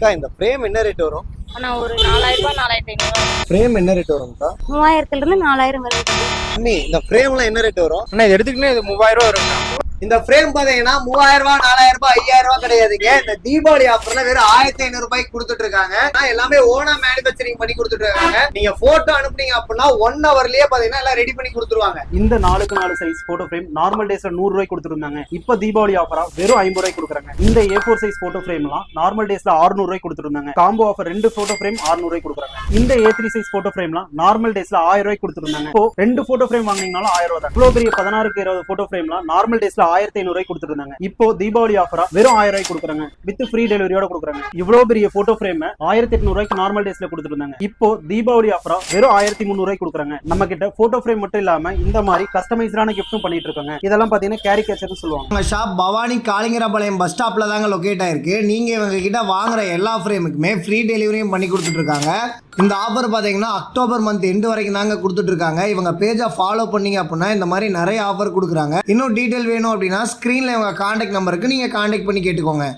அக்கா இந்த ஃப்ரேம் என்ன ரேட் வரும்? ஆனா ஒரு நாலாயிரம் ரூபாய் நாலாயிரத்தி ஐநூறு ஃப்ரேம் என்ன ரேட் வரும்க்கா? மூவாயிரத்துல இருந்து நாலாயிரம் வருது அண்ணி இந்த ஃப்ரேம்லாம் என்ன ரேட் வரும்? அண்ணா இது எடுத்துக்கிட்டே இது மூவாயிரம் ரூபா வரும் இந்த ஃப்ரேம் பாத்தீங்கன்னா மூவாயிரம் ரூபாய் நாலாயிரம் ரூபாய் ஐயாயிரம் ரூபாய் கிடையாதுங்க. இந்த தீபாவளி ஆஃபர்ல வெறும் ஆயிரத்தி ஐநூறு ரூபாய்க்கு கொடுத்துட்டு இருக்காங்க எல்லாமே ஓனா மேனுபேக்சரிங் பண்ணி கொடுத்துட்டு இருக்காங்க நீங்க போட்டோ அனுப்புனீங்க அப்படின்னா ஒன் ஹவர்லயே பாத்தீங்கன்னா எல்லாம் ரெடி பண்ணி கொடுத்துருவாங்க. இந்த நாலுக்கு நாலு சைஸ் போட்டோ ஃப்ரேம் நார்மல் டேஸ்ல நூறு ரூபாய் கொடுத்துருந்தாங்க. இப்போ தீபாவளி ஆஃபரா வெறும் ஐம்பது ரூபாய் கொடுக்குறாங்க. இந்த ஏ ஃபோர் சைஸ் போட்டோ ஃப்ரேம்லாம் நார்மல் டேஸ்ல 600 ரூபாய் கொடுத்துருந்தாங்க. காம்போ ஆஃபர் ரெண்டு போட்டோ ஃப்ரேம் 600 ரூபாய் கொடுக்குறாங்க. இந்த ஏ த்ரீ சைஸ் போட்டோ ஃப்ரேம்லாம் நார்மல் டேஸ்ல ஆயிரம் ரூபாய் கொடுத்துருந்தாங்க. ரெண்டு போட்டோ ஃப்ரேம் வாங்கினீங்கனாலும் ஆயிரம் ரூபாய் தான். இவ்வளவு பெரிய பதினாறுக்கு இருபது போட்டோ ஃப்ரேம்லாம் நார்மல் டேஸ்ல ஆயிரத்தி ஐநூறு கொடுத்துருந்தாங்க. இப்போ தீபாவளி ஆஃபரா வெறும் ஆயிரம் ரூபாய் கொடுக்குறாங்க. வித் ஃப்ரீ டெலிவரியோட கொடுக்குறாங்க. இவ்வளவு பெரிய போட்டோ ஃப்ரேம் ஆயிரத்தி எட்நூறு ரூபாய்க்கு நார்மல் டேஸ்ல கொடுத்துருந்தாங்க. இப்போ தீபாவளி ஆஃபரா வெறும் ஆயிரத்தி முந்நூறு ரூபாய் கொடுக்குறாங்க. நம்ம கிட்ட போட்டோ ஃப்ரேம் மட்டும் இல்லாம இந்த மாதிரி கஸ்டமைஸ்டான கிஃப்ட்டும் பண்ணிட்டு இருக்காங்க. இதெல்லாம் பாத்தீங்கன்னா கேரிகேச்சர்னு சொல்லுவாங்க. ஷாப் பவானி காளிங்கராபாளையம் பஸ் ஸ்டாப்ல தாங்க லொக்கேட் ஆயிருக்கு. நீங்க இவங்க கிட்ட வாங்குற எல்லா ஃப்ரேமுக்குமே ஃப்ரீ டெலிவரியும் பண்ணி கொடுத்துட்டு இருக்காங்க. இந்த ஆஃபர் பார்த்தீங்கன்னா அக்டோபர் மந்த் எண்டு வரைக்கும் தாங்க கொடுத்துட்டு இருக்காங்க இவங்க பேஜை ஃபாலோ பண்ணீங்க அப்படின்னா இந்த மாதிரி நிறைய ஆஃபர் கொடுக்குறாங்க. இன்னும் டீட்டெயில் வேணும் அப்படின்னா ஸ்க்ரீனில் இவங்க காண்டாக்ட் நம்பருக்கு நீங்கள் காண்டாக்ட் பண்ணி கேட்டுக்கோங்க.